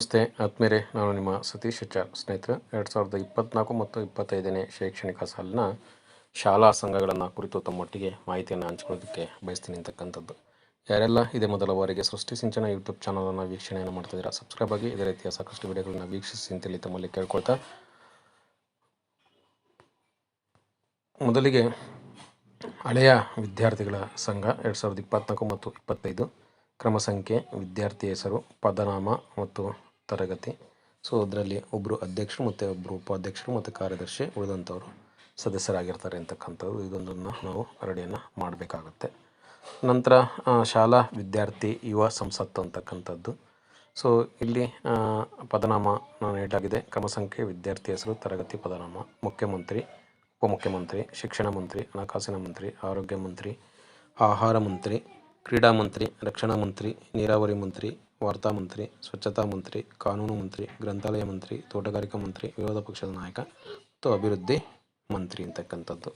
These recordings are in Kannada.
ನಮಸ್ತೆ ಆತ್ಮೀರೆ ನಾನು ನಿಮ್ಮ ಸತೀಶ್ ಚಾರ್ ಆರ್ ಸ್ನೇಹಿತರೆ, ಎರಡು ಸಾವಿರದ ಇಪ್ಪತ್ನಾಲ್ಕು ಮತ್ತು ಇಪ್ಪತ್ತೈದನೇ ಶೈಕ್ಷಣಿಕ ಸಾಲಿನ ಶಾಲಾ ಸಂಘಗಳನ್ನು ಕುರಿತು ತಮ್ಮೊಟ್ಟಿಗೆ ಮಾಹಿತಿಯನ್ನು ಹಂಚ್ಕೊಳ್ಳೋದಕ್ಕೆ ಬಯಸ್ತೀನಿ ಅಂತಕ್ಕಂಥದ್ದು. ಯಾರೆಲ್ಲ ಇದೇ ಮೊದಲ ಬಾರಿಗೆ ಸೃಷ್ಟಿ ಸಿಂಚನ ಯೂಟ್ಯೂಬ್ ಚಾನಲನ್ನು ವೀಕ್ಷಣೆಯನ್ನು ಮಾಡ್ತಿದ್ದೀರಾ ಸಬ್ಸ್ಕ್ರೈಬ್ ಆಗಿ ಇದೇ ರೀತಿಯ ಸಾಕಷ್ಟು ವಿಡಿಯೋಗಳನ್ನು ವೀಕ್ಷಿಸಿ ಅಂತೇಳಿ ತಮ್ಮಲ್ಲಿ ಕೇಳ್ಕೊಳ್ತಾ ಮೊದಲಿಗೆ ಹಳೆಯ ವಿದ್ಯಾರ್ಥಿಗಳ ಸಂಘ ಎರಡು ಸಾವಿರದ ಇಪ್ಪತ್ನಾಲ್ಕು ಮತ್ತು ಇಪ್ಪತ್ತೈದು. ಕ್ರಮ ಸಂಖ್ಯೆ, ವಿದ್ಯಾರ್ಥಿ ಹೆಸರು, ಪದನಾಮ ಮತ್ತು ತರಗತಿ. ಸೊ ಅದರಲ್ಲಿ ಒಬ್ಬರು ಅಧ್ಯಕ್ಷರು ಮತ್ತು ಒಬ್ಬರು ಉಪಾಧ್ಯಕ್ಷರು ಮತ್ತು ಕಾರ್ಯದರ್ಶಿ ಉಳಿದಂಥವರು ಸದಸ್ಯರಾಗಿರ್ತಾರೆ ಅಂತಕ್ಕಂಥದ್ದು ಇದೊಂದನ್ನು ನಾವು ರೆಡಿಯನ್ನು ಮಾಡಬೇಕಾಗುತ್ತೆ. ನಂತರ ಶಾಲಾ ವಿದ್ಯಾರ್ಥಿ ಯುವ ಸಂಸತ್ತು ಅಂತಕ್ಕಂಥದ್ದು. ಸೊ ಇಲ್ಲಿ ಪದನಾಮ ನಾನು ನೀಡಲಾಗಿದೆ. ಕ್ರಮ ಸಂಖ್ಯೆ ವಿದ್ಯಾರ್ಥಿ ಹೆಸರು, ತರಗತಿ ಪದನಾಮ, ಮುಖ್ಯಮಂತ್ರಿ, ಉಪಮುಖ್ಯಮಂತ್ರಿ, ಶಿಕ್ಷಣ ಮಂತ್ರಿ, ಹಣಕಾಸಿನ ಮಂತ್ರಿ, ಆರೋಗ್ಯ ಮಂತ್ರಿ, ಆಹಾರ ಮಂತ್ರಿ, ಕ್ರೀಡಾ ಮಂತ್ರಿ, ರಕ್ಷಣಾ ಮಂತ್ರಿ, ನೀರಾವರಿ ಮಂತ್ರಿ ವಾರ್ತಾ ಮಂತ್ರಿ, ಸ್ವಚ್ಛತಾ ಮಂತ್ರಿ, ಕಾನೂನು ಮಂತ್ರಿ, ಗ್ರಂಥಾಲಯ ಮಂತ್ರಿ, ತೋಟಗಾರಿಕಾ ಮಂತ್ರಿ, ವಿರೋಧ ಪಕ್ಷದ ನಾಯಕ ಮತ್ತು ಅಭಿವೃದ್ಧಿ ಮಂತ್ರಿ ಅಂತಕ್ಕಂಥದ್ದು.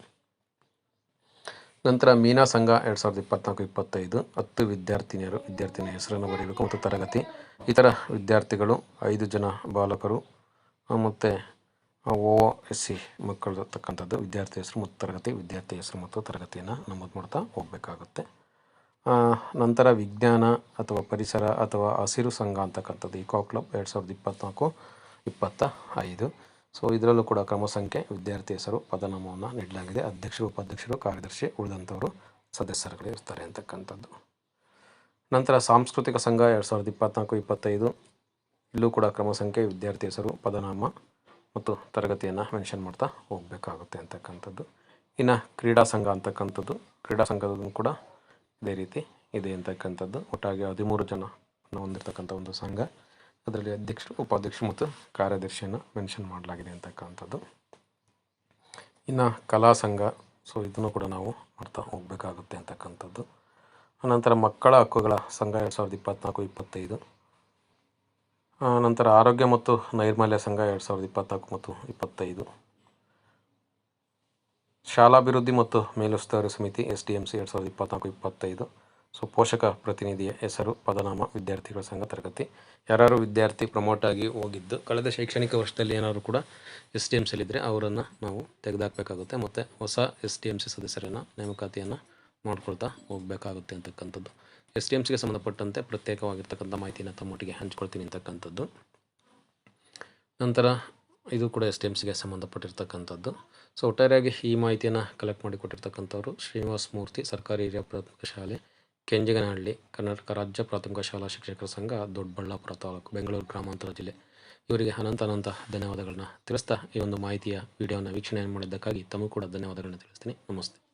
ನಂತರ ಮೀನಾ ಸಂಘ ಎರಡು ಸಾವಿರದ ಇಪ್ಪತ್ನಾಲ್ಕು, ಇಪ್ಪತ್ತೈದು. ಹತ್ತು ವಿದ್ಯಾರ್ಥಿನಿಯರು, ವಿದ್ಯಾರ್ಥಿನಿಯ ಹೆಸರನ್ನು ಬರೆಯಬೇಕು ಮತ್ತು ತರಗತಿ. ಇತರ ವಿದ್ಯಾರ್ಥಿಗಳು, ಐದು ಜನ ಬಾಲಕರು ಮತ್ತು ಓ ಎಸ್ ಸಿ ಮಕ್ಕಳು ತಕ್ಕಂಥದ್ದು ವಿದ್ಯಾರ್ಥಿ ಹೆಸರು ಮತ್ತು ತರಗತಿ ವಿದ್ಯಾರ್ಥಿ ಹೆಸರು ಮತ್ತು ತರಗತಿಯನ್ನು ನಮೂದು ಮಾಡ್ತಾ ಹೋಗಬೇಕಾಗುತ್ತೆ. ನಂತರ ವಿಜ್ಞಾನ ಅಥವಾ ಪರಿಸರ ಅಥವಾ ಹಸಿರು ಸಂಘ ಅಂತಕ್ಕಂಥದ್ದು ಇಕೋ ಕ್ಲಬ್ ಎರಡು ಸಾವಿರದ ಇಪ್ಪತ್ತ್ನಾಲ್ಕು ಇಪ್ಪತ್ತ ಐದು ಸೊ ಇದರಲ್ಲೂ ಕೂಡ ಕ್ರಮ ಸಂಖ್ಯೆ ವಿದ್ಯಾರ್ಥಿ ಹೆಸರು, ಪದನಾಮವನ್ನು ನೀಡಲಾಗಿದೆ. ಅಧ್ಯಕ್ಷರು, ಉಪಾಧ್ಯಕ್ಷರು, ಕಾರ್ಯದರ್ಶಿ ಉಳಿದಂಥವರು ಸದಸ್ಯರುಗಳು ಇರ್ತಾರೆ ಅಂತಕ್ಕಂಥದ್ದು. ನಂತರ ಸಾಂಸ್ಕೃತಿಕ ಸಂಘ ಎರಡು ಸಾವಿರದ ಇಪ್ಪತ್ತ್ನಾಲ್ಕು ಇಪ್ಪತ್ತೈದು. ಇಲ್ಲೂ ಕೂಡ ಕ್ರಮ ಸಂಖ್ಯೆ ವಿದ್ಯಾರ್ಥಿ ಹೆಸರು, ಪದನಾಮ ಮತ್ತು ತರಗತಿಯನ್ನು ಮೆನ್ಷನ್ ಮಾಡ್ತಾ ಹೋಗಬೇಕಾಗುತ್ತೆ ಅಂತಕ್ಕಂಥದ್ದು. ಇನ್ನು ಕ್ರೀಡಾ ಸಂಘ ಅಂತಕ್ಕಂಥದ್ದು, ಕ್ರೀಡಾ ಸಂಘದಲ್ಲೂ ಕೂಡ ಇದೇ ರೀತಿ ಇದೆ ಅಂತಕ್ಕಂಥದ್ದು. ಒಟ್ಟಾಗಿ ಹದಿಮೂರು ಜನ ಹೊಂದಿರತಕ್ಕಂಥ ಒಂದು ಸಂಘ. ಅದರಲ್ಲಿ ಅಧ್ಯಕ್ಷರು, ಉಪಾಧ್ಯಕ್ಷರು ಮತ್ತು ಕಾರ್ಯದರ್ಶಿಯನ್ನು ಮೆನ್ಷನ್ ಮಾಡಲಾಗಿದೆ ಅಂತಕ್ಕಂಥದ್ದು. ಇನ್ನು ಕಲಾ ಸಂಘ ಸೊ ಇದನ್ನು ಕೂಡ ನಾವು ಮಾಡ್ತಾ ಹೋಗಬೇಕಾಗುತ್ತೆ ಅಂತಕ್ಕಂಥದ್ದು. ಆನಂತರ ಮಕ್ಕಳ ಹಕ್ಕುಗಳ ಸಂಘ ಎರಡು ಸಾವಿರದ ಇಪ್ಪತ್ತ್ನಾಲ್ಕು ಇಪ್ಪತ್ತೈದು. ನಂತರ ಆರೋಗ್ಯ ಮತ್ತು ನೈರ್ಮಲ್ಯ ಸಂಘ ಎರಡು ಸಾವಿರದ ಇಪ್ಪತ್ತ್ನಾಲ್ಕು ಮತ್ತು ಇಪ್ಪತ್ತೈದು. ಶಾಲಾಭಿವೃದ್ಧಿ ಮತ್ತು ಮೇಲುಸ್ತುವಾರಿ ಸಮಿತಿ ಎಸ್ ಡಿ ಎಂ ಸಿ ಎರಡು ಸಾವಿರದ ಇಪ್ಪತ್ತ್ನಾಲ್ಕು ಇಪ್ಪತ್ತೈದು. ಸೊ, ಪೋಷಕ ಪ್ರತಿನಿಧಿಯ ಹೆಸರು, ಪದನಾಮ, ವಿದ್ಯಾರ್ಥಿಗಳ ಸಂಘ ತರಗತಿ. ಯಾರು ವಿದ್ಯಾರ್ಥಿ ಪ್ರಮೋಟ್ ಆಗಿ ಹೋಗಿದ್ದು, ಕಳೆದ ಶೈಕ್ಷಣಿಕ ವರ್ಷದಲ್ಲಿ ಏನಾದರೂ ಕೂಡ ಎಸ್ ಡಿ ಎಂ ಸಿಲಿದ್ದರೆ ಅವರನ್ನು ನಾವು ತೆಗೆದುಹಾಕಬೇಕಾಗುತ್ತೆ ಮತ್ತು ಹೊಸ ಎಸ್ ಡಿ ಎಂ ಸಿ ಸದಸ್ಯರನ್ನು ನೇಮಕಾತಿಯನ್ನು ಮಾಡ್ಕೊಳ್ತಾ ಹೋಗಬೇಕಾಗುತ್ತೆ ಅಂತಕ್ಕಂಥದ್ದು. ಎಸ್ ಡಿ ಎಂ ಸಿಗೆ ಸಂಬಂಧಪಟ್ಟಂತೆ ಪ್ರತ್ಯೇಕವಾಗಿರ್ತಕ್ಕಂಥ ಮಾಹಿತಿಯನ್ನು ತಮ್ಮೊಟ್ಟಿಗೆ ಹಂಚ್ಕೊಳ್ತೀನಿ ಅಂತಕ್ಕಂಥದ್ದು. ನಂತರ ಇದು ಕೂಡ ಎಸ್ ಟಿ ಎಂ ಸಿಗೆ ಸಂಬಂಧಪಟ್ಟಿರ್ತಕ್ಕಂಥದ್ದು. ಸೊ ಒಟ್ಟಾರೆಯಾಗಿ ಈ ಮಾಹಿತಿಯನ್ನು ಕಲೆಕ್ಟ್ ಮಾಡಿ ಕೊಟ್ಟಿರ್ತಕ್ಕಂಥವ್ರು ಶ್ರೀನಿವಾಸ ಮೂರ್ತಿ, ಸರ್ಕಾರಿ ಹಿರಿಯ ಪ್ರಾಥಮಿಕ ಶಾಲೆ, ಕೆಂಜಗನಹಳ್ಳಿ, ಕರ್ನಾಟಕ ರಾಜ್ಯ ಪ್ರಾಥಮಿಕ ಶಾಲಾ ಶಿಕ್ಷಕರ ಸಂಘ, ದೊಡ್ಡಬಳ್ಳಾಪುರ ತಾಲೂಕು, ಬೆಂಗಳೂರು ಗ್ರಾಮಾಂತರ ಜಿಲ್ಲೆ. ಇವರಿಗೆ ಅನಂತ ಅನಂತ ಧನ್ಯವಾದಗಳನ್ನ ತಿಳಿಸ್ತಾ ಈ ಒಂದು ಮಾಹಿತಿಯ ವಿಡಿಯೋನ ವೀಕ್ಷಣೆ ಮಾಡಿದ್ದಕ್ಕಾಗಿ ತಮಗೂ ಕೂಡ ಧನ್ಯವಾದಗಳನ್ನ ತಿಳಿಸ್ತೀನಿ. ನಮಸ್ತೆ.